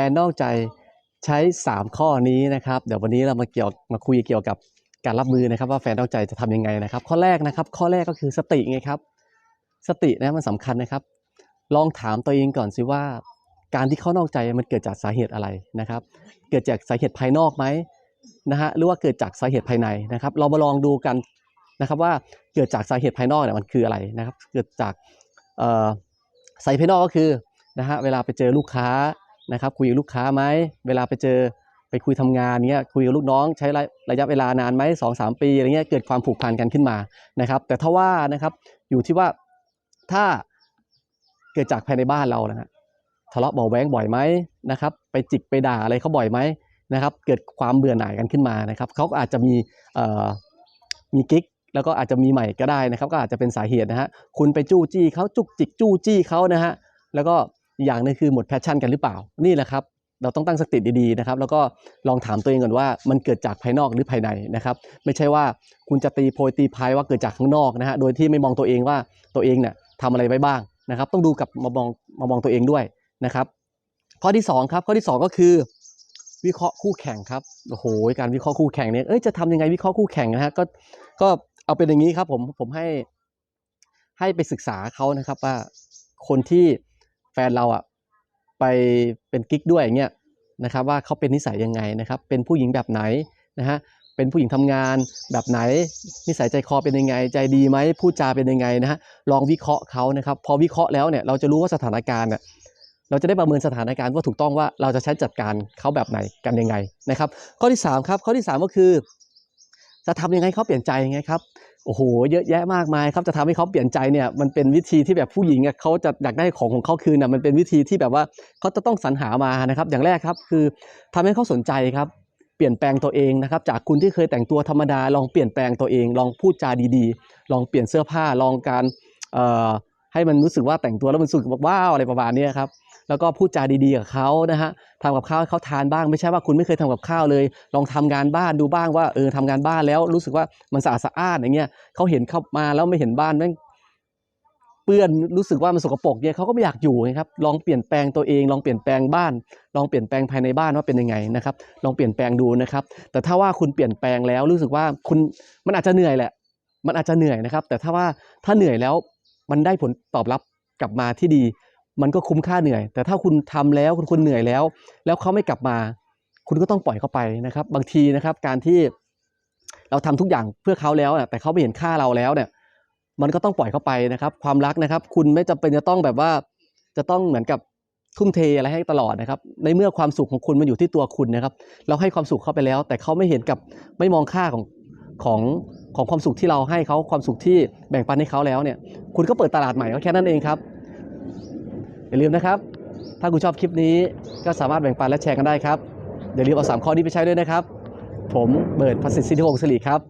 ฟนนอกใจใช้ 3 ข้อนี้นะครับ เดี๋ยววันนี้เรามาเกี่ยวมาคุยเกี่ยวกับการรับมือนะครับ ว่าแฟนนอกใจจะทำยังไงนะครับ ข้อแรกนะครับ ข้อแรกก็คือสติไงครับ สตินะมันสำคัญนะครับ ลองถามตัวเองก่อนสิว่า การที่เขานอกใจมันเกิดจากสาเหตุอะไรนะครับ เกิดจากสาเหตุภายนอกไหมนะฮะหรือว่าเกิดจากสาเหตุภายในนะครับ เรามาลองดูกันนะครับว่าเกิดจากสาเหตุภายนอกเนี่ยมันคืออะไรนะครับ เกิดจากเอ่อสาเหตุภายนอกก็คือนะฮะเวลาไปเจอลูกค้า นะครับคุยกับลูกค้าไหมเวลาไปเจอไปคุยทำงานเงี้ยคุยกับลูกน้องใช้ระระยะเวลานานไหมสองสามปีอะไรเงี้ยเกิดความผูกพันกันขึ้นมานะครับ แต่ถ้าว่านะครับอยู่ที่ว่าถ้าเกิดจากภายในบ้านเรานะฮะทะเลาะเบาแว้งบ่อยไหมนะครับ ไปจิกไปด่าอะไรเขาบ่อยไหมนะครับ เกิดความเบื่อหน่ายกันขึ้นมานะครับเขาอาจจะมีมีกิ๊กแล้วก็อาจจะมีใหม่ก็ได้นะครับ ก็อาจจะเป็นสาเหตุนะฮะคุณไปจู้จี้เขาจุกจิกจู้จี้เขานะฮะแล้วก็ อย่างนึงคือหมดแพชชั่นกันหรือเปล่า นี่แหละครับ เราต้องตั้งสติดีๆนะครับ แล้วก็ลองถามตัวเองก่อนว่า มันเกิดจากภายนอกหรือภายในนะครับ ไม่ใช่ว่าคุณจะตีโพยตีพายว่าเกิดจากข้างนอกนะฮะ โดยที่ไม่มองตัวเองว่าตัวเองเนี่ยทำอะไรไว้บ้างนะครับ ต้องดูกับมามองมามองตัวเองด้วยนะครับ ข้อที่2ครับ ข้อที่ 2 ก็คือ วิเคราะห์คู่แข่งครับ โอ้โห การวิเคราะห์คู่แข่งเนี่ย เอ้ย จะทำยังไงวิเคราะห์คู่แข่งนะฮะ ก็ ก็เอาเป็นอย่างนี้ครับผม ผมให้ ให้ไปศึกษาเขานะครับว่า คนที่ แฟนเราอะไปเป็นกิ๊กด้วยอย่างเงี้ยนะครับว่าเขาเป็นนิสัยยังไงนะครับ เป็นผู้หญิงแบบไหนนะฮะเป็นผู้หญิงทำงานแบบไหน นิสัยใจคอเป็นยังไง ใจดีไหมพูดจาเป็นยังไงนะฮะลองวิเคราะห์เขานะครับ พอวิเคราะห์แล้วเนี่ยเราจะรู้ว่าสถานการณ์เนี่ยเราจะได้ประเมินสถานการณ์ว่าถูกต้องว่าเราจะใช้จัดการเขาแบบไหนกันยังไงนะครับ ข้อที่3ครับข้อที่ 3 ก็คือ จะทำยังไงเขาเปลี่ยนใจยังไงครับ โอ้โหเยอะแยะมากมายครับจะทำให้เขาเปลี่ยนใจเนี่ยมันเป็นวิธีที่แบบผู้หญิงเขาจะอยากได้ของของเขาคืนน่ะมันเป็นวิธีที่แบบว่าเขาจะต้องสรรหามานะครับ อย่างแรกครับคือทำให้เขาสนใจครับเปลี่ยนแปลงตัวเองนะครับ จากคุณที่เคยแต่งตัวธรรมดาลองเปลี่ยนแปลงตัวเอง ลองพูดจาดีๆ ลองเปลี่ยนเสื้อผ้าลองการให้มันรู้สึกว่าแต่งตัวแล้วมันรู้สึกแบบว้าวอะไรประมาณนี้ครับ แล้วก็พูดจาดีๆกับเขานะฮะทำกับข้าวให้เขาทานบ้างไม่ใช่ว่าคุณไม่เคยทำกับข้าวเลย ลองทำงานบ้านดูบ้างว่าเออทำงานบ้านแล้วรู้สึกว่ามันสะอาดสะอานอย่างเงี้ยเขาเห็นเข้ามาแล้วไม่เห็นบ้านแม่งเปื้อนรู้สึกว่ามันสกปรกเนี่ยเขาก็ไม่อยากอยู่นะครับลองเปลี่ยนแปลงตัวเองลองเปลี่ยนแปลงบ้าน ลองเปลี่ยนแปลงภายในบ้านว่าเป็นยังไงนะครับ ลองเปลี่ยนแปลงดูนะครับ แต่ถ้าว่าคุณเปลี่ยนแปลงแล้วรู้สึกว่าคุณมันอาจจะเหนื่อยแหละ มันอาจจะเหนื่อยนะครับ แต่ถ้าว่าถ้าเหนื่อยแล้วมันได้ผลตอบรับกลับมาที่ดี มันก็คุ้มค่าเหนื่อย แต่ถ้าคุณทำแล้วคุณคุณเหนื่อยแล้ว แล้วเขาไม่กลับมา คุณก็ต้องปล่อยเขาไปนะครับ บางทีนะครับ การที่เราทำทุกอย่างเพื่อเขาแล้วแต่เขาไม่เห็นค่าเราแล้วเนี่ย มันก็ต้องปล่อยเขาไปนะครับ ความรักนะครับ คุณไม่จำเป็นจะต้องแบบว่า จะต้องเหมือนกับทุ่มเทอะไรให้ตลอดนะครับ ในเมื่อความสุขของคุณมันอยู่ที่ตัวคุณนะครับ เราให้ความสุขเขาไปแล้ว แต่เขาไม่เห็นกับไม่มองค่าของของของความสุขที่เราให้เขาความสุขที่แบ่งปันให้เขาแล้วเนี่ย คุณก็เปิดตลาดใหม่ก็แค่นั้นเองครับ อย่าลืมนะครับ ถ้าคุณชอบคลิปนี้ก็สามารถแบ่งปันและแชร์กันได้ครับ อย่าลืมเอาสามข้อนี้ไปใช้ด้วยนะครับ ผมเบิร์ดพัสิทธิ์สิทธิวงศ์สิริครับ